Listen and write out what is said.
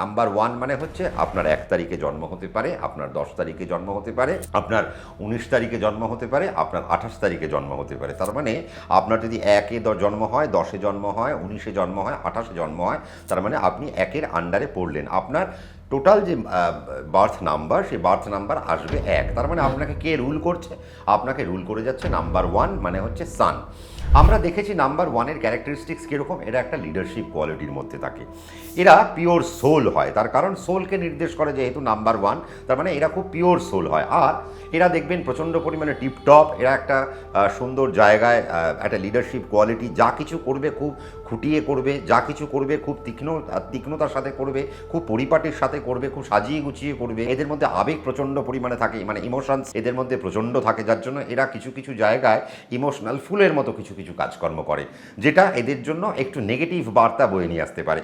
Number one মানে হচ্ছে আপনার এক তারিখে জন্ম হতে পারে, আপনার দশ তারিখে জন্ম হতে পারে, আপনার উনিশ তারিখে জন্ম হতে পারে, আপনার আঠাশ তারিখে জন্ম হতে পারে। তার মানে আপনার যদি একে জন্ম হয়, দশে জন্ম হয়, উনিশে জন্ম হয়, আঠাশে জন্ম হয়, তার মানে আপনি একের আন্ডারে পড়লেন। আপনার টোটাল যে বার্থ নাম্বার সেই বার্থ নাম্বার আসবে এক। তার মানে আপনাকে কে রুল করছে? আপনাকে রুল করে যাচ্ছে নাম্বার ওয়ান মানে হচ্ছে সান আমরা দেখেছি নাম্বার ওয়ানের ক্যারেক্টারিস্টিক্স কীরকম? এরা একটা লিডারশিপ কোয়ালিটির মধ্যে থাকে। এরা পিওর সোল হয়। তার কারণ সোলকে নির্দেশ করে যেহেতু নাম্বার ওয়ান, তার মানে এরা খুব পিওর সোল হয়। আর এরা দেখবেন প্রচণ্ড পরিমাণে টিপটপ, এরা একটা সুন্দর জায়গায় একটা লিডারশিপ কোয়ালিটি যা কিছু করবে খুব খুঁটিয়ে করবে, যা কিছু করবে খুব তীক্ষ্ণ তীক্ষ্ণতার সাথে করবে, খুব পরিপাটির সাথে করবে, খুব সাজিয়ে গুছিয়ে করবে। এদের মধ্যে আবেগ প্রচণ্ড পরিমাণে থাকে মানে ইমোশনস এদের মধ্যে প্রচণ্ড থাকে, যার জন্য এরা কিছু কিছু জায়গায় ইমোশনাল ফুলের মতো কিছু কিছু কাজকর্ম করে, যেটা এদের জন্য একটু নেগেটিভ বার্তা বয়ে নিয়ে আসতে পারে।